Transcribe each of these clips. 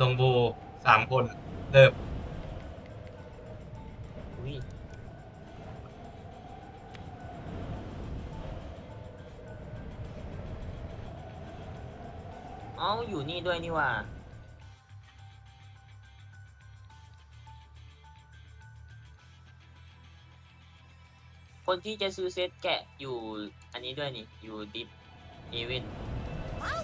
ลงบูสามคนเริ่มอุ้ยเอ้าอยู่นี่ด้วยนี่หว่า คนที่จะซื้อเซตแกะอยู่อันนี้ด้วยนี่ อยู่ดิฟเอเวนโอ้ย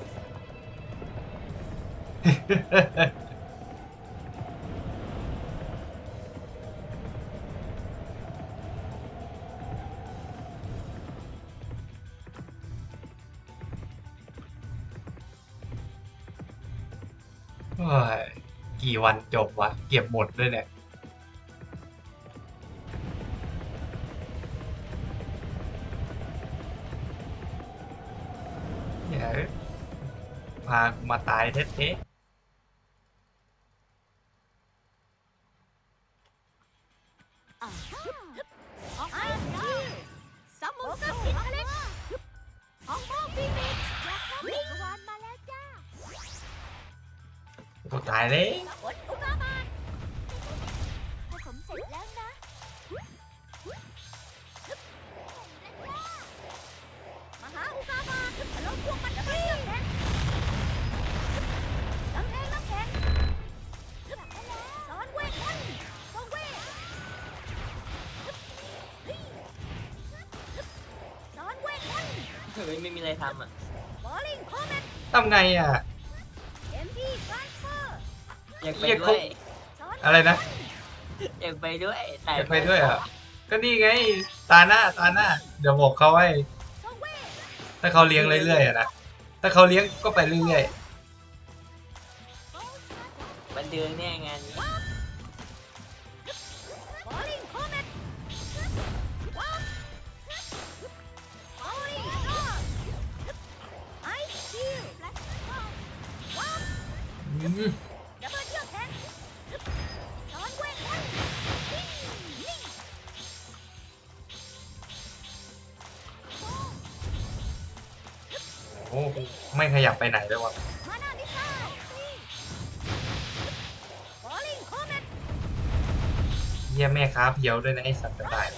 กี่วันจบวะ เก็บหมดด้วยเนี่ยเดี๋ยพามาตายเท็ๆำไงอะเอ็มพีทรานสเฟอร์อยากไปเรียกด้เขาวยสอนอะไรนะอยากไปด้วยแต่อยากไปด้วยเหรอะก็นี่ไงตาหน้าตาหน้าเดี๋ยวบอกเขาไว้ทรงเวทถ้าเขาเลี้ยงเรื่อยๆอะนะถ้าเขาเลี้ยงก็ไปเรื่อยบันเทิงแน่งานนี้ โอ้โหไม่ขยับไปไหนเลยวะเมนต์เยี่ยแม่ค้าเพียวด้วยนะไอสัตว์กระต่าย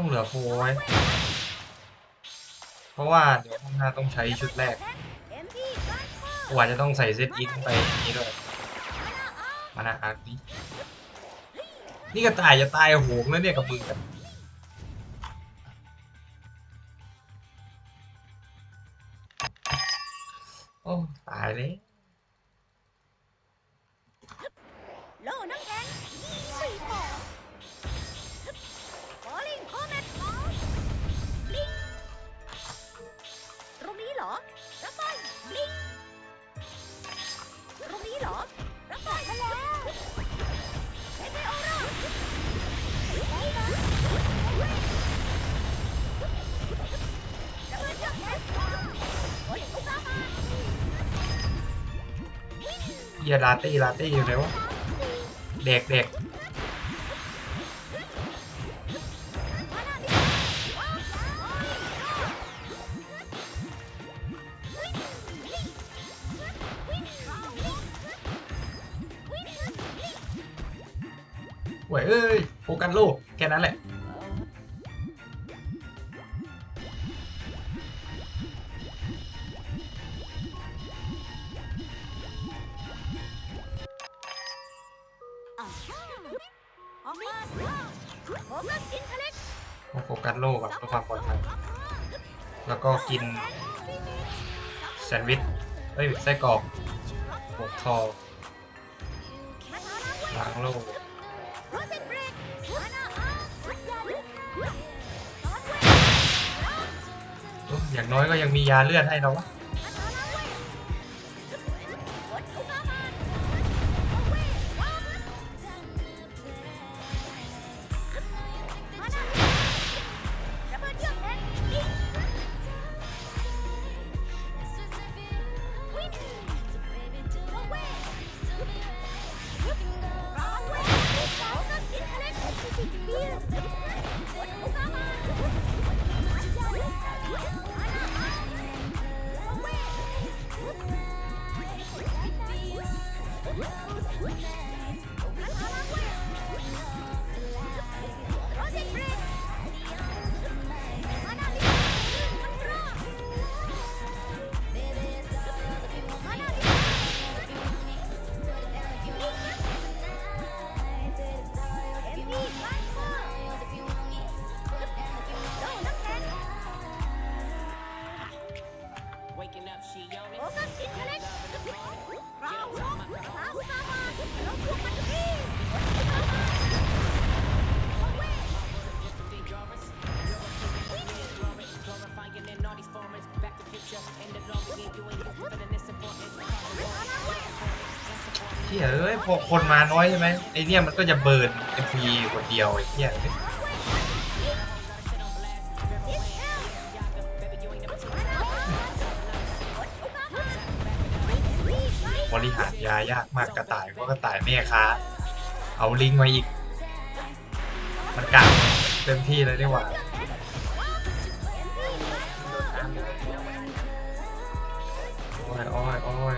ต้องเหลือโฟไว้ เพราะว่าเดี๋ยวข้างหน้าต้องใช้ชุดแรกกว่าจะต้องใส่เซตอินไปอย่างนี้ด้วยมานาอาร์มานะอาร์นี่นี่กระต่ายจะตายโหงแล้วเนี่ยกับมือกัน เฮียลาตี้ลาตี้อยู่ไหนวะเด็กเด็ก ส้กรอกหกทองล้างโลกอย่างน้อยก็ยังมียาเลือดให้เราวะ ยเอ้ยพอคนมาน้อยใช่ไหมไอเนี่ยมันก็จะเบิร์นเอ็มพีคนเดียวไอ้เที่ยบริหารยายากมากกระต่ายเพรากระต่ายแม่ค้าเอาลิงก์มาอีก มันกลางเต็มที่เลยดีกว่าโอ้ยโอ้ยโอ้ย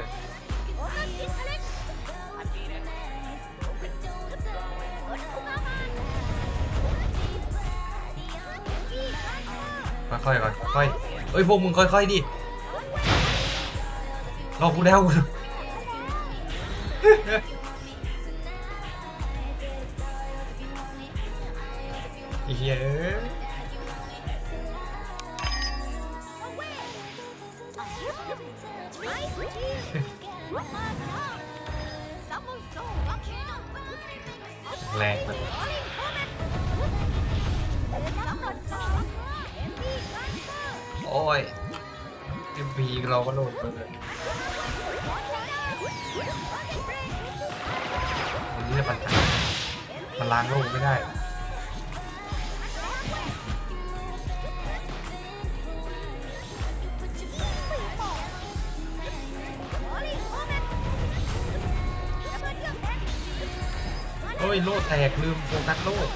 ค่อยๆก่อนค่อยเอ้ยพวกมึงค่อยๆดิรอกูแล้วไอ้เหี้ย โอ้ยเอ็มพีเราก็โหลดเลยวันนี้จะปัญหามันล้างโลกไม่ได้โอ้ยโลดแตกลืมโฟกัสโลด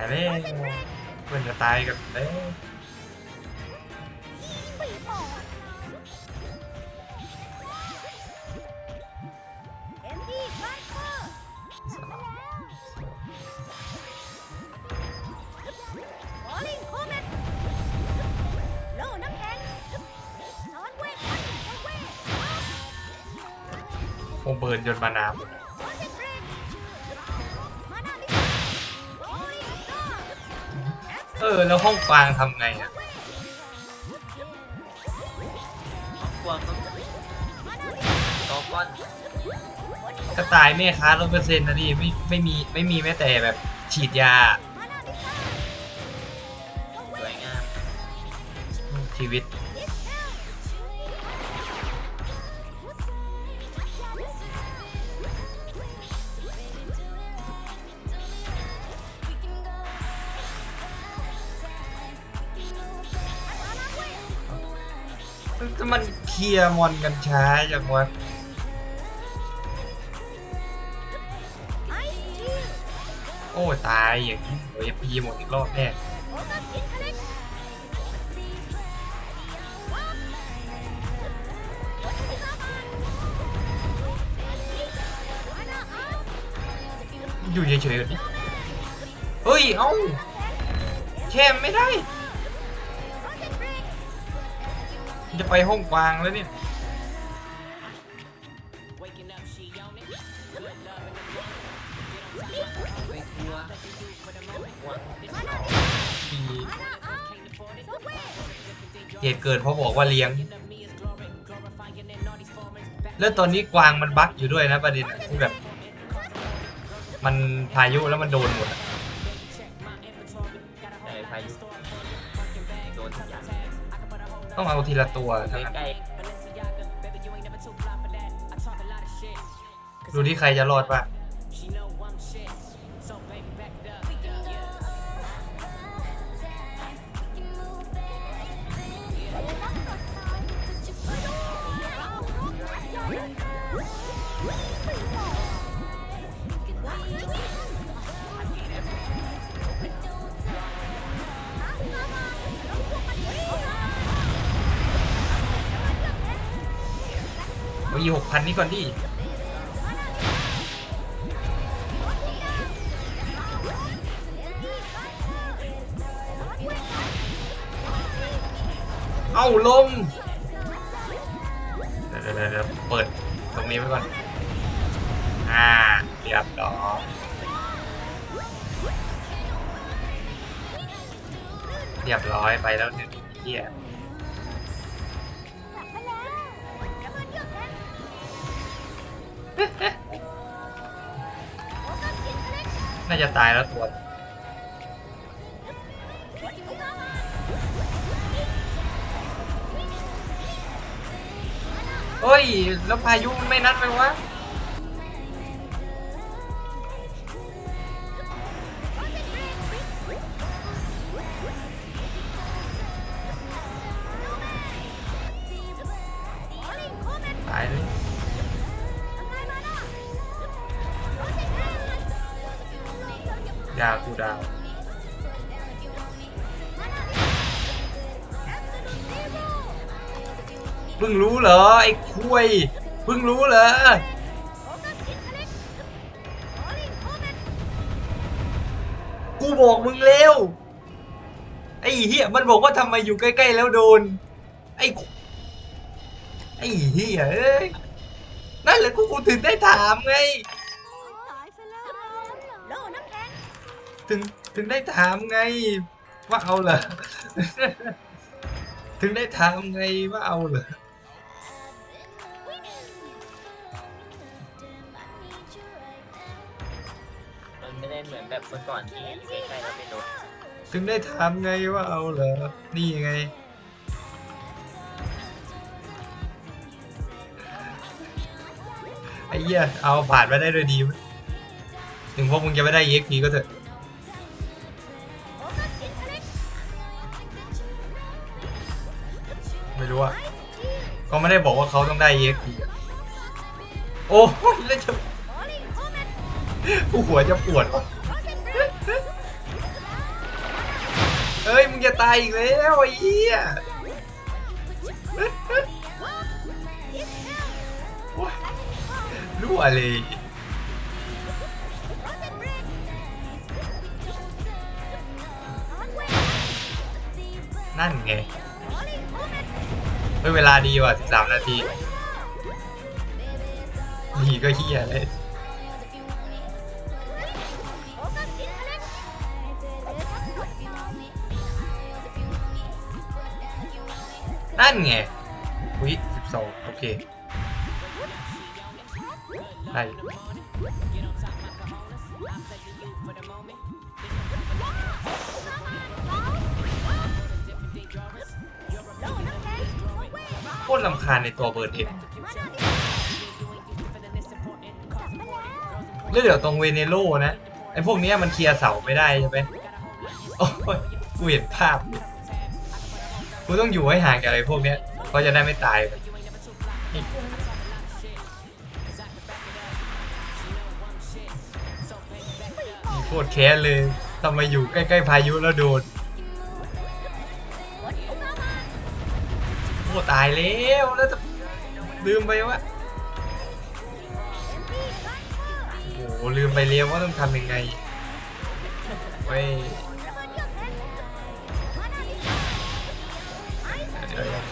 ายแล้วเพื่อนจะตายกันแล้วคงเบิร์นจนมานาวหมด เออ แล้วห้องกลางทำไงอะกวางก็ตอก้อนกระต่ายแม่ค้าร้อยเปอร์เซ็นต์นะดิไม่ไม่มีไม่มีแม้แต่แบบฉีดยา สวยงามชีวิต มันเคลียร์มอนกันช้าจังวะโอ้ตายอย่างนี้เดี๋ยวพีหมดอีกรอบแน่อยู่เฉยๆก่อนดิเฮ้ย เอ้าแช่ไม่ได้ จะไปห้องกวางแล้วเนี่ยเหตุเกิดเพราะบอกว่าเลี้ยง แล้วตอนนี้กวางมันบั๊กอยู่ด้วยนะประเด็นที่แบบ มันพายุแล้วมันโดนหมดอะ ต้องเอาทีละตัวทั้งนั้นใกล้ดูที่ใครจะรอดป่ะ เอาอีหกพันนี้ก่อนดิเอ้าลมเดี๋ยวเดี๋ยวเดี๋ยวเปิดตรงนี้ไว้ก่อน อ่าเรียบร้อยเรียบร้อยไปแล้วหนึ่งเฮีย จะตายแล้วตัวเฮ้ย แล้วพายุมันไม่นัดไหมวะูดาวเพิ่งรู้เหรอ ไอ้คุยเพิ่งรู้เหรอกูบอกมึงเร็วไอ้เหี้ยมันบอกว่าทำไมอยู่ใกล้ๆแล้วโดน ไอ้ไอ้เหี้ยเอ้ยนั่นแหละกูกูถึงได้ถามไง ถึงถึงได้ถามไงว่าเอาเหรอ ถึงได้ถามไงว่าเอาเหรอมันไม่ได้เหมือนแบบเมื่อก่อนที่ใกล้ๆแล้วไปโดนถึงได้ถามไงว่าเอาเหรอ นี่ไง ไอ้เหี้ย เอาผ่านมาได้ด้วยดีมั้ยถึงพวกมึงจะไม่ได้ EXP ก็เถอะ เขาต้องได้ EXP อะโอ้ยแล้วจะกูหัวจะปวดเอ้ยมึงจะตายอีกแล้วไอ้เหี้ยรั่วเลยนั่นไง เฮ้ยเวลาดีว่ะ 13 นาทีนี่ก็เฮียเลยนเล็กนั่นไงอุ้ย12 โอเคได้ ตรลำคาญในตัวเบิร์เอ็มมาหน้าดิกลับมาแล้วเดี๋ยวตรงเวเนโลนะไอ้พวกนี้มันเคลียร์เสาไม่ได้ใช่ไหมโอ้ยกูเห็นภาพกูต้องอยู่ให้ห่างจากไอ้พวกนี้เขาจะได้ไม่ตายโคตรแค้นเลยทำไมอยู่ใกล้ๆพายุแล้วโดน ตายแล้วแล้วจะลืมไปว่าโอ้โหลืมไปเรียวว่าต้องทำยังไงเว้ย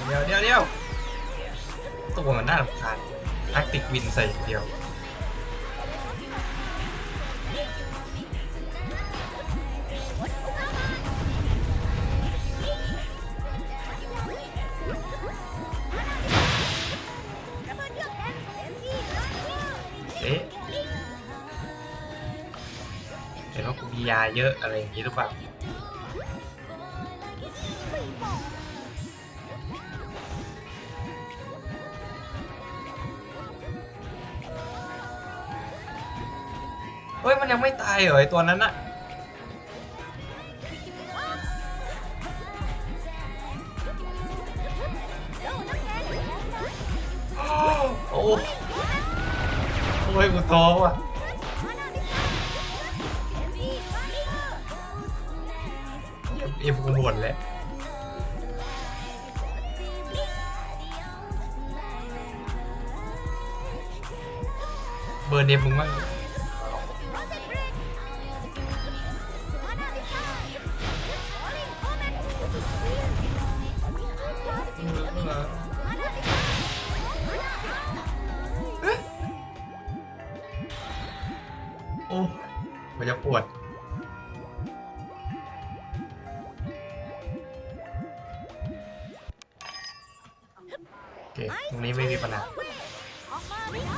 เดี๋ยวเดี๋ยวเดี๋ยวตัวมันน่ารำคาญอาร์ติกวินใส่เดียว ยาเยอะอะไรอย่างนี้หรือเปล่าเฮ้ย มันยังไม่ตายเหรอไอตัวนั้นอะโอ้โอ้โอ้ยกูท้อว่ะ เอ็มกูหมดแล้วเบอร์เนมมึงมั่งโอ้มันจะปวด ปัญหาออกมาไม่ม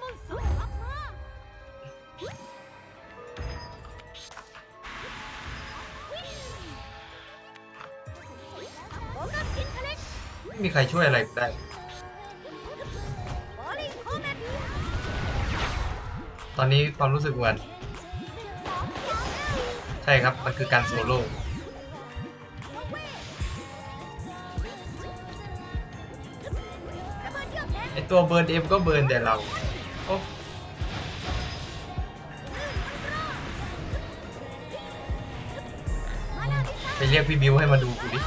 มอนสูออกมาโอกัสอินเทเล็กไม่มีใครช่วยอะไรได้ตอนนี้ความรู้สึกเหมือนใช่ครับ มันคือการโซโล่ ตัวเบิร์นเอ็มก็เบิร์นแต่เราโอ้ไปเรียกพี่บิวให้มาดูกูดิ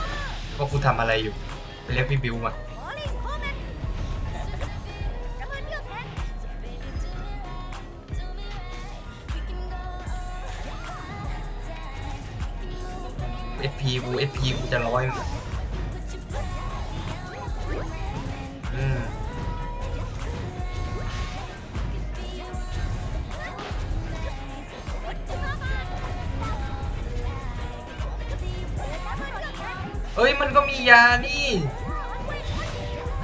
ว่ากูทำอะไรอยู่ ไปเรียกพี่บิวมาเอกแทนเอฟพีกูเอฟพีกูจะร้อย ยมันก็มียานี่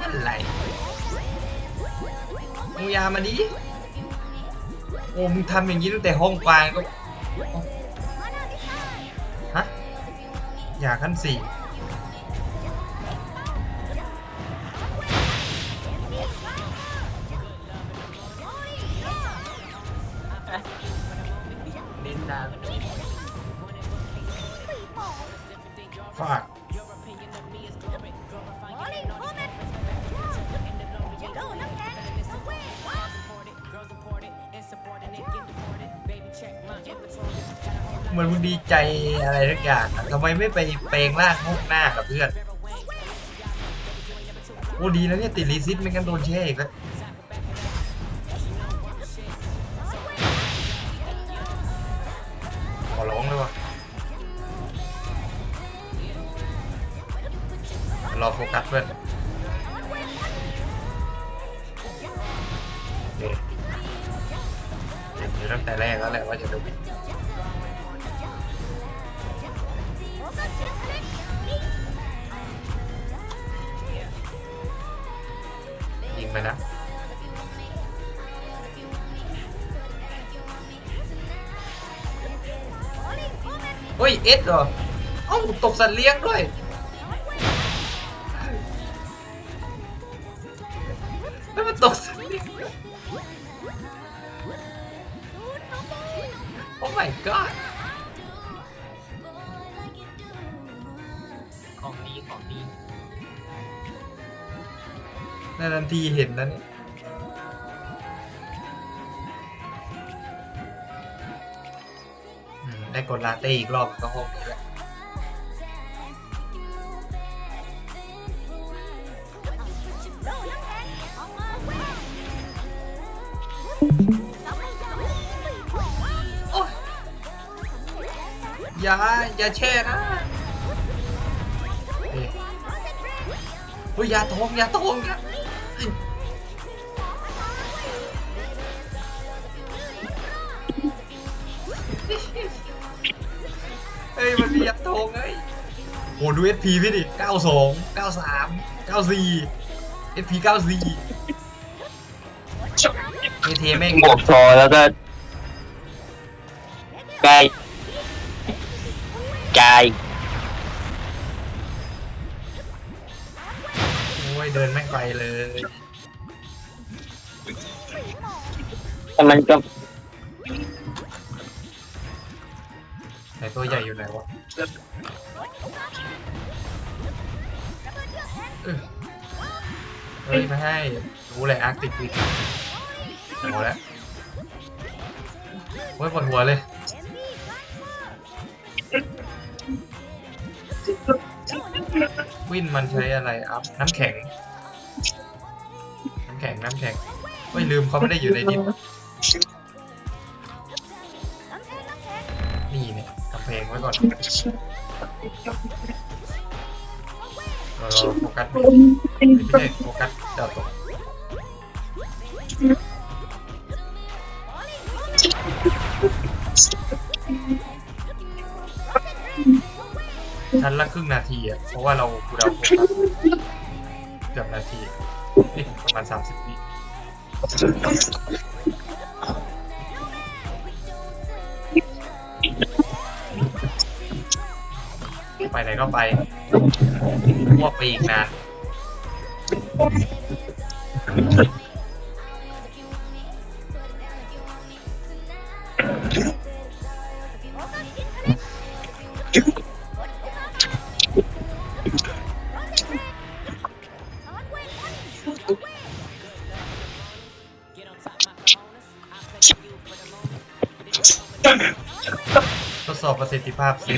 อะไรมึงยามาดิโอ้มึงทำอย่างนี้ตั้งแต่ห้องกลางก็โอ้ฮะยาขั้นสี่เล่นดาวฝาก ใจอะไรทุกอย่างทำไมไม่ไปเปลงล่างห้องหน้ากับเพื่อน โอ้ดีแล้วเนี่ยติดรีซิตไม่งั้นโดนเช่อีกแล้ว ไปนะเฮ้ยเอสเหรอเอ้าตกสัตว์เลี้ยงด้วย เห็นนั้นอืมได้กดลาเต้อีกรอบก็ห้องนี้แหละอย่า อย่าแช่นะเอ้ยเฮ้ยอย่าทองอย่าทองอย่า ฮ้ย มันมียัดทองเฮ้ยโหดู SP พี่ดิ92 93 94 SP 94เอเทแม่งบวกโซแล้วก็ใกล้กายโอ้ยเดินแม่งไปเลย แต่มันก็ ไหนตัวใหญ่อยู่ไหนวะเฮ้ยไม่ให้รู้เลยอาร์ติกติดหัวแล้วโอ้ยปวดหัวเลยวินมันใช้อะไรอัพน้ำแข็ง น้ำแข็ง น้ำแข็งเฮ้ยลืมเขาไม่ได้อยู่ในดิน ไว้ก่อนเราโฟกัสไม่ใช่โฟกัสเจาะตกชั้นละครึ่งนาทีอะ เพราะว่าเรากูดาโฟกัสเกือบนาทีประมาณสามสิบวิ ไปไหนก็ไปพวกไปอีกนานทดสอบประสิทธิภาพเซ็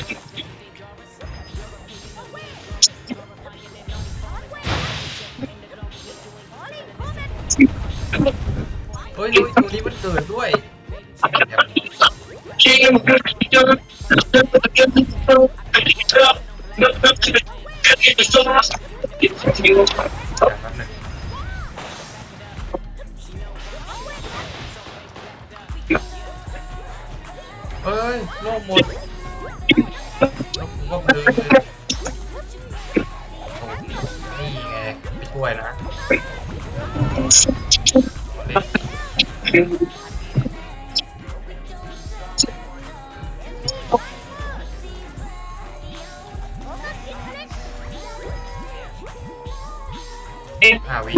เกิดด้วยเอ้ยโลกหมดแล้วกูก็เบลอเลยโอ้นี่ไงไปช่วยนะ ห้าวิ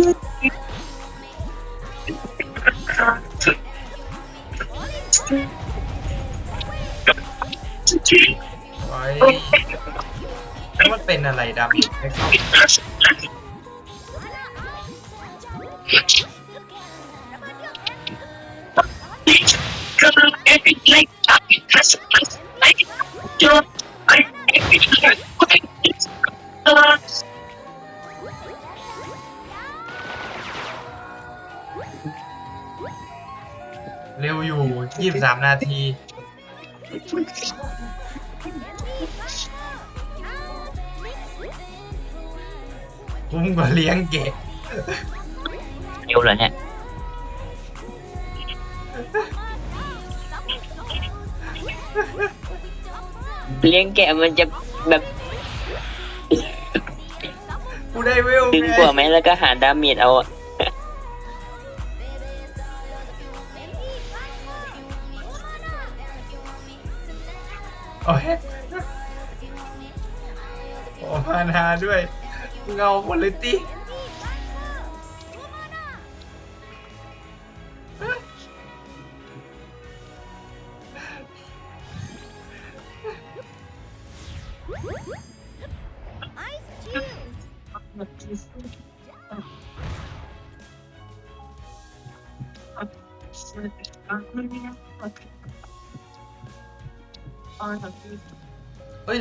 ไว้แล้วมันเป็นอะไรดำอีกไม่เข้า เร็วอยู่ยี่สิบสามนาที คุ้มกว่าเลี้ยงเก๋นิ้วเหรอเนี่ย เลี้ยงแกะมันจะแบบกูได้เวลดึงกว่าไหมแล้วก็หาดาเมจเอาอะโอ้ยโอ้มานาด้วย เงาหมดเลยติ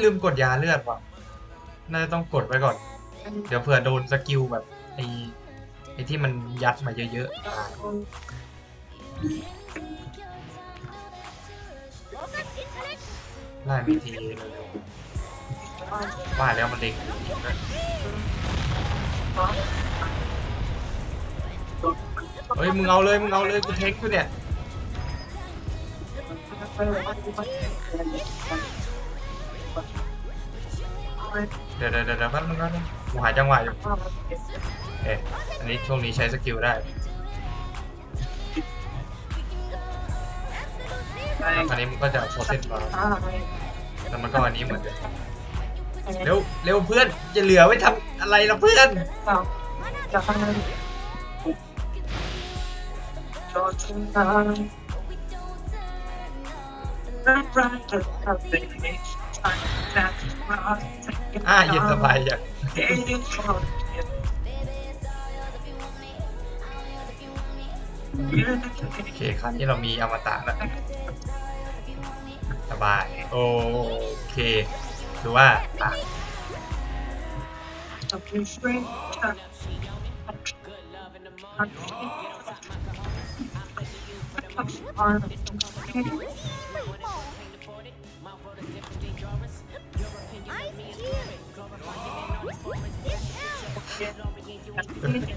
ลืมกดยาเลือดว่ะ น่าจะต้องกดไว้ก่อน เดี๋ยวเผื่อโดนสกิลแบบไอ้ไอ้ที่มันยัดมาเยอะๆตายไล่ไปทีเร็วๆว่าแล้วมันเด็กเฮ้ย มึงเอาเลย มึงเอาเลย กูเทคกูเนี่ย เดี๋ยวเดี๋ยวเดี๋ยวแป๊บนึงแป๊บนึงกูหาจังหวะอยู่เอ๊ะอันนี้ช่วงนี้ใช้สกิลได้อันนี้มันก็จะโพสเซนบาร์แล้วมันก็อันนี้เหมือนกันเร็วเร็วเพื่อนจะเหลือไว้ทำอะไรล่ะเพื่อนอ่าเอ่าเย็นสบายอย่างโอเคครั้งนี้เรามีอมตะแล้วสบาย โอเคถือว่าอะ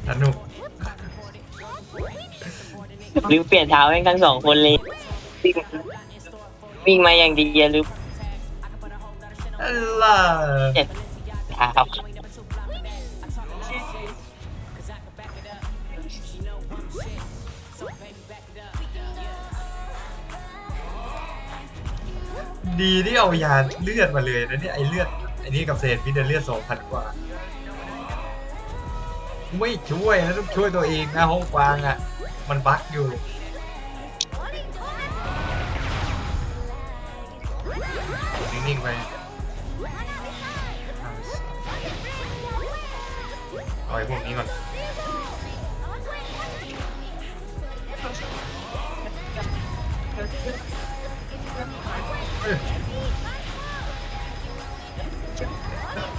สนุกรือเปลี่ยนเท้าให้ทั้งสองคนเลย วิ่งมาอย่างดีเยริวอะไรเปล่ยเท้าดีที่เอายาเลือดมาเลยนะเนี่ยไอเลือดไอนี่กับเศษพิเดเลือดสองพันกว่า ไม่ช่วยนะต้องช่วยตัวเองนะห้องกวางอะ มันบั๊กอยู่นิ่งๆไปเอาไอ้พวกนี้ก่อน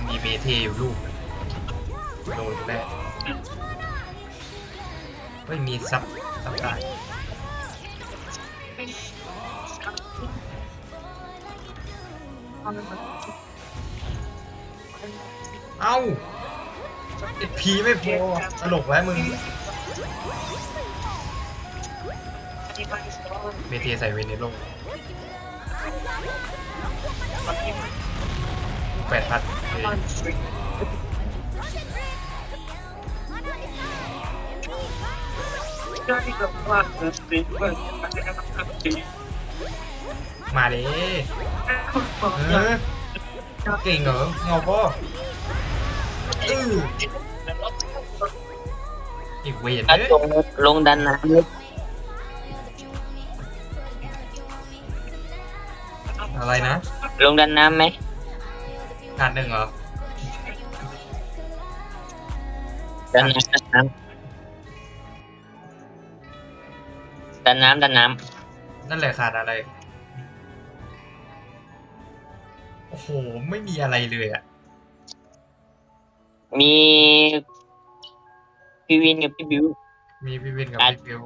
มีเมเทอยู่ลูกโดนแน่ ไม่มีซับซับได้เอ้าไอพีไม่พอตลกแล้วมึงเมเทใส่เวเนโลแปดพัน มาดิเออเก่งเหรอเงาพ่ออื้ออีกเวทถ้าเลยลงลงดันน้ำลึกอะไรนะลงดันน้ำไหมงานหนึ่งเหรอดันน้ำ ดันน้ำดันน้ำดันน้นั่นแหละขาดอะไร โอ้โห ไม่มีอะไรเลยอะำมีพี่วินกับพี่บิวมีพี่วินกับอะพี่ฟิว